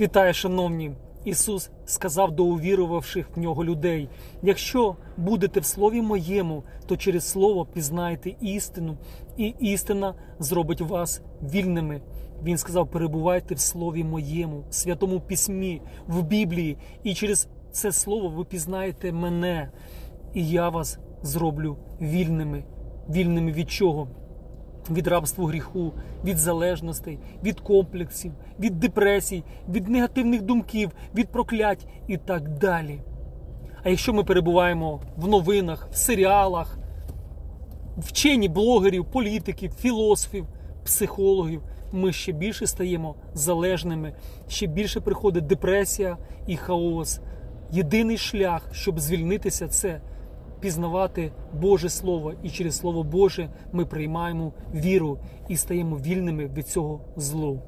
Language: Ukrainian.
Вітаю, шановні! Ісус сказав до увірувавших в нього людей: якщо будете в слові моєму, то через слово пізнаєте істину, і істина зробить вас вільними. Він сказав: перебувайте в слові моєму, в святому письмі, в Біблії, і через це слово ви пізнаєте мене, і я вас зроблю вільними. Вільними від чого? Від рабства гріху, від залежностей, від комплексів, від депресій, від негативних думків, від проклять і так далі. А якщо ми перебуваємо в новинах, в серіалах, вчені блогерів, політиків, філософів, психологів, ми ще більше стаємо залежними, ще більше приходить депресія і хаос. Єдиний шлях, щоб звільнитися, це пізнавати Боже Слово, і через Слово Боже ми приймаємо віру і стаємо вільними від цього злу.